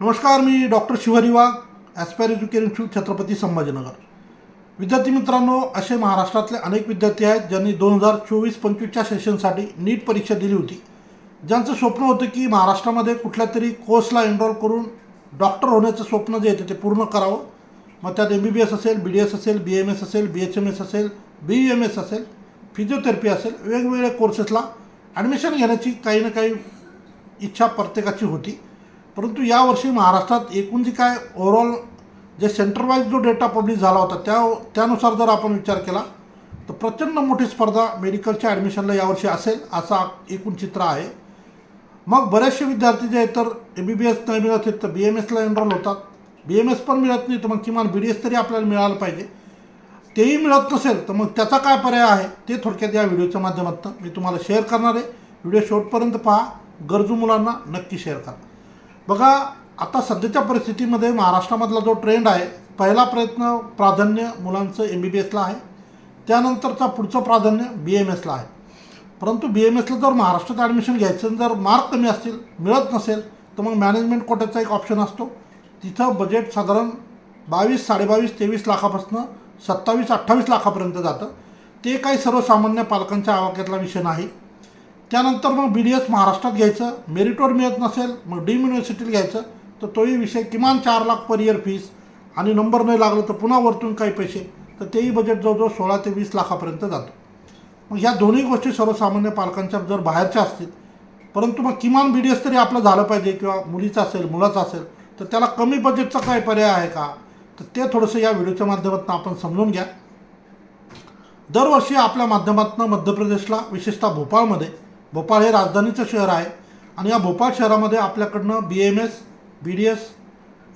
नमस्कार मी doctor Shivhari Wagh Aspire Education Institute Chhatrapati Sambhajinagar. विद्यार्थी मित्रांनो असे महाराष्ट्रातले अनेक विद्यार्थी आहेत ज्यांनी दोन हजार चोवीस पंचवीसच्या सेशनसाठी नीट परीक्षा दिली होती. ज्यांचं स्वप्न होतं की महाराष्ट्रामध्ये कुठल्या तरी कोर्सला एनरोल करून डॉक्टर होण्याचं स्वप्न जे येतं ते पूर्ण करावं. मग त्यात एम बी बी एस असेल बी डी एस असेल बी एम एस असेल बी एच एम एस असेल बी एम एस असेल फिजिओथेरपी असेल वेगवेगळ्या कोर्सेसला ॲडमिशन घेण्याची काही ना काही इच्छा प्रत्येकाची होती. परंतु यावर्षी महाराष्ट्रात एकूण जी काय ओव्हरऑल जे सेंटरवाईज जो डेटा पब्लिश झाला होता त्या त्यानुसार जर आपण विचार केला तर प्रचंड मोठी स्पर्धा मेडिकलच्या ॲडमिशनला यावर्षी असेल असा एकूण चित्र आहे. मग बरेचसे विद्यार्थी जे आहेत तर एम बी बी एस नाही मिळत आहेत तर बी एम एसला एनरोल होतात. बी एम एस पण मिळत नाही तर मग किमान बी डी एस तरी आपल्याला मिळालं पाहिजे. तेही मिळत नसेल तर मग त्याचा काय पर्याय आहे ते थोडक्यात या व्हिडिओच्या माध्यमातून मी तुम्हाला शेअर करणार आहे. व्हिडिओ शेवटपर्यंत पहा गरजू मुलांना नक्की शेअर करा. बघा आता सध्याच्या परिस्थितीमध्ये महाराष्ट्रामधला जो ट्रेंड आहे पहिला प्रयत्न प्राधान्य मुलांचं एम बी बी एसला आहे. त्यानंतरचा पुढचं प्राधान्य बी एम एसला आहे. परंतु बी एम एसला जर महाराष्ट्रात ॲडमिशन घ्यायचं जर मार्क कमी असतील मिळत नसेल तर मग मॅनेजमेंट कोट्याचा एक ऑप्शन असतो. तिथं बजेट साधारण बावीस साडेबावीस तेवीस लाखापासून सत्तावीस अठ्ठावीस लाखापर्यंत जातं. ते काही सर्वसामान्य पालकांच्या आवाक्यातला विषय नाही. त्यानंतर मग बी डी एस महाराष्ट्रात घ्यायचं मेरिटवर मिळत नसेल मग डीम युनिव्हर्सिटीला घ्यायचं तर तोही विषय किमान चार लाख पर इयर फीस आणि नंबर नाही लागलं तर पुन्हा वरतून काही पैसे तर तेही बजेट जवळजवळ सोळा ते वीस लाखापर्यंत जातं. मग ह्या दोन्ही गोष्टी सर्वसामान्य पालकांच्या जर बाहेरच्या असतील परंतु मग किमान बी डी एस तरी आपलं झालं पाहिजे किंवा मुलीचं असेल मुलाचं असेल तर त्याला कमी बजेटचा काय पर्याय आहे का? तर ते थोडंसं या व्हिडिओच्या माध्यमातून आपण समजून घ्या. दरवर्षी आपल्या माध्यमातून मध्य प्रदेशला विशेषतः भोपाळमध्ये भोपाळ हे राजधानीचं शहर आहे. आणि या भोपाळ शहरामध्ये आपल्याकडनं B M S B D S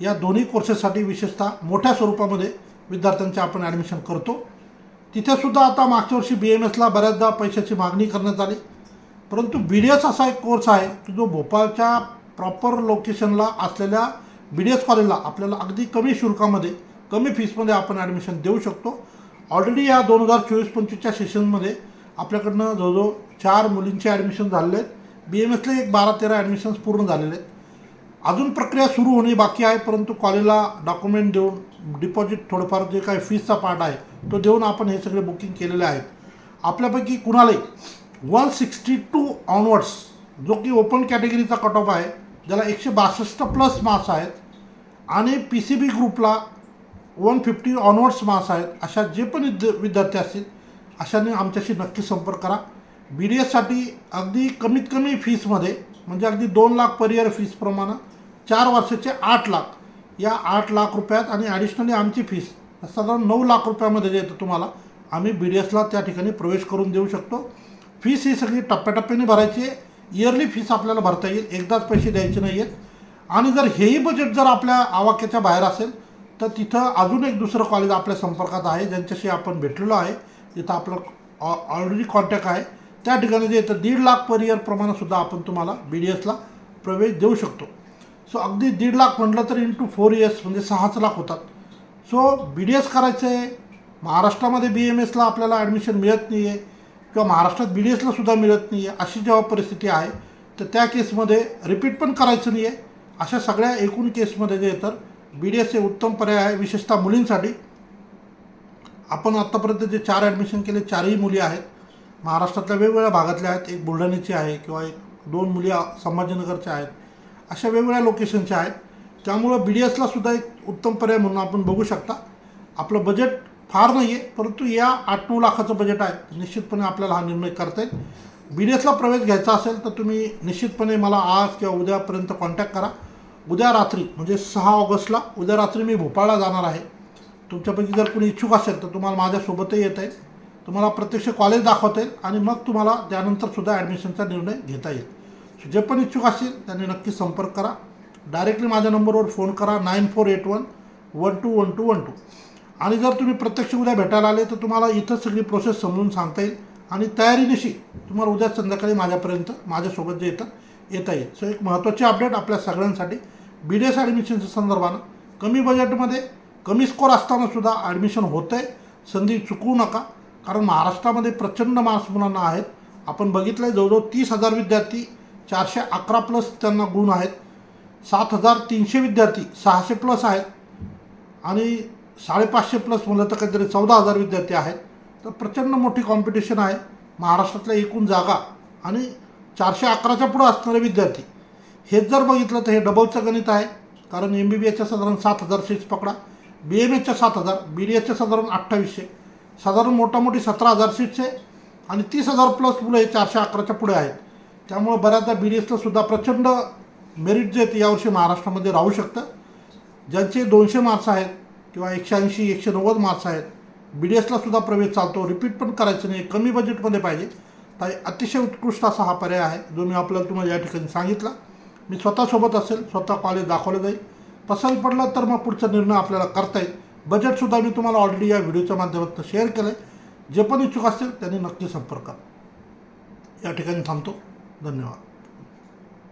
या दोन्ही कोर्सेससाठी विशेषतः मोठ्या स्वरूपामध्ये विद्यार्थ्यांचे आपण ॲडमिशन करतो. तिथेसुद्धा आता मागच्या वर्षी बी एम एसला बऱ्याचदा पैशाची मागणी करण्यात आली. परंतु बी डी एस असा एक कोर्स आहे की जो भोपाळच्या प्रॉपर लोकेशनला असलेल्या बी डी एस कॉलेजला आपल्याला अगदी कमी शुल्कामध्ये कमी फीसमध्ये आपण ॲडमिशन देऊ शकतो. ऑलरेडी या दोन हजार चोवीस पंचवीसच्या सेशनमध्ये आपल्याकडनं जवळजवळ चार मुलींचे ॲडमिशन झालेले आहेत. बी एम एसला एक बारा तेरा ॲडमिशन्स पूर्ण झालेले आहेत. अजून प्रक्रिया सुरू होणे बाकी आहे परंतु कॉलेजला डॉक्युमेंट देऊन डिपॉझिट थोडंफार जे काही फीसचा पार्ट आहे तो देऊन आपण हे सगळे बुकिंग केलेले आहेत. आपल्यापैकी कुणालाही वन सिक्स्टी टू ऑनवर्ड्स जो की ओपन कॅटेगरीचा कट ऑफ आहे ज्याला एकशे बासष्ट प्लस मार्क्स आहेत आणि पी सी बी ग्रुपला वन फिफ्टी ऑनवर्ड्स मार्क्स आहेत अशा जे पण विद्यार्थी असतील अशाने आमच्याशी नक्की संपर्क करा. बी डी एससाठी अगदी कमीत कमी फीसमध्ये म्हणजे अगदी दोन लाख पर इयर फीसप्रमाणे चार वर्षाचे आठ लाख. या आठ लाख रुपयात आणि ॲडिशनली आमची फीस साधारण नऊ लाख रुपयामध्ये देतो तुम्हाला आम्ही बी डी एसला त्या ठिकाणी प्रवेश करून देऊ शकतो. फीस ही सगळी टप्प्याटप्प्याने भरायची आहे. इयरली फीस आपल्याला भरता येईल. एकदाच पैसे द्यायचे नाही आहेत. आणि जर हेही बजेट जर आपल्या आवाक्याच्या बाहेर असेल तर तिथं अजून एक दुसरं कॉलेज आपल्या संपर्कात आहे ज्यांच्याशी आपण भेटलेलो आहे. तिथं आपलं ऑ ऑलरेडी कॉन्टॅक्ट आहे. त्या ठिकाणी जे येतं दीड लाख पर इयर प्रमाणेसुद्धा आपण तुम्हाला बी डी एसला प्रवेश देऊ शकतो. सो अगदी दीड लाख म्हटलं तर इंटू फोर इयर्स म्हणजे सहाच लाख होतात. सो बी डी एस करायचं आहे महाराष्ट्रामध्ये बी एम एसला आपल्याला ॲडमिशन मिळत नाही आहे किंवा महाराष्ट्रात बी डी एसलासुद्धा मिळत नाही आहे अशी जेव्हा परिस्थिती आहे तर त्या केसमध्ये रिपीट पण करायचं नाही आहे अशा सगळ्या एकूण केसमध्ये जे तर बी डी एस हे उत्तम पर्याय आहे विशेषतः मुलींसाठी. आपण आत्तापर्यंत जे चार ॲडमिशन केले चारही मुली आहेत. महाराष्ट्रातल्या वेगवेगळ्या भागातल्या आहेत. एक बुलढाण्याची आहे किंवा एक दोन मुली संभाजीनगरच्या आहेत. अशा वेगवेगळ्या लोकेशनच्या आहेत. त्यामुळं बी डी एसला सुद्धा एक उत्तम पर्याय म्हणून आपण बघू शकता. आपलं बजेट फार नाही आहे परंतु या आठ नऊ लाखाचं बजेट आहे. निश्चितपणे आपल्याला हा निर्णय करता येईल. बी डी एसला प्रवेश घ्यायचा असेल तर तुम्ही निश्चितपणे मला आज किंवा उद्यापर्यंत कॉन्टॅक्ट करा. उद्या रात्री म्हणजे सहा ऑगस्टला उद्या रात्री मी भोपाळला जाणार आहे. तुमच्यापैकी जर कोणी इच्छुक असेल तर तुम्हाला माझ्यासोबतही येत आहे तुम्हाला प्रत्यक्ष कॉलेज दाखवता येईल आणि मग तुम्हाला त्यानंतरसुद्धा ॲडमिशनचा निर्णय घेता येईल. जे पण इच्छुक असेल त्यांनी नक्की संपर्क करा. डायरेक्टली माझ्या नंबरवर फोन करा nine four eight one one two one two one two आणि जर तुम्ही प्रत्यक्ष उद्या भेटायला आले तर तुम्हाला इथं सगळी प्रोसेस समजून सांगता येईल. आणि तयारीनिशी तुम्हाला उद्या संध्याकाळी माझ्यापर्यंत माझ्यासोबत जे येतं येता येईल. सो एक महत्त्वाची अपडेट आपल्या सगळ्यांसाठी. बी डी एस ॲडमिशनच्या संदर्भानं कमी बजेटमध्ये कमी स्कोर असतानासुद्धा ॲडमिशन होतं आहे संधी चुकवू नका. कारण महाराष्ट्रामध्ये प्रचंड मार्क्स मुलांना आहेत. आपण बघितलं आहे जवळजवळ तीस हजार विद्यार्थी चारशे अकरा प्लस त्यांना गुण आहेत. सात हजार तीनशे विद्यार्थी सहाशे प्लस आहेत. आणि साडेपाचशे प्लस म्हणलं तर काहीतरी चौदा हजार विद्यार्थी आहेत. तर प्रचंड मोठी कॉम्पिटिशन आहे. महाराष्ट्रातल्या एकूण जागा आणि चारशे अकराच्या पुढं असणारे विद्यार्थी. हेच जर बघितलं तर हे डबलचं गणित आहे. कारण एम बी बी एसच्या साधारण सात हजार सीट्स पकडा. बी एम एच्या सात हजार बी डी एसच्या साधारण अठ्ठावीसशे. साधारण मोठामोठी सतरा हजार सीट्स आहे आणि तीस हजार प्लस मुलं हे चारशे अकराच्या पुढे आहेत. त्यामुळं बऱ्याचदा बी डी एसला सुद्धा प्रचंड मेरिट जे आहेत ते यावर्षी महाराष्ट्रामध्ये राहू शकतं. ज्यांचे दोनशे मार्क्स आहेत किंवा एकशे ऐंशी एकशे नव्वद मार्क्स आहेत बी डी एसला सुद्धा प्रवेश चालतो. रिपीट पण करायचं नाही. कमी बजेटमध्ये पाहिजे. तर अतिशय उत्कृष्ट असा हा पर्याय आहे जो मी आपल्याला तुम्हाला या ठिकाणी सांगितला. मी स्वतःसोबत असेल स्वतः कॉलेज दाखवलं जाईल. पसंत पडलं तर मग पुढचा निर्णय आपल्याला करता येईल. बजेटसुद्धा मी तुम्हाला ऑलरेडी या व्हिडिओच्या माध्यमातून शेअर केलं आहे जे पण इच्छुक असतील त्यांनी नक्की संपर्क या ठिकाणी थांबतो. धन्यवाद.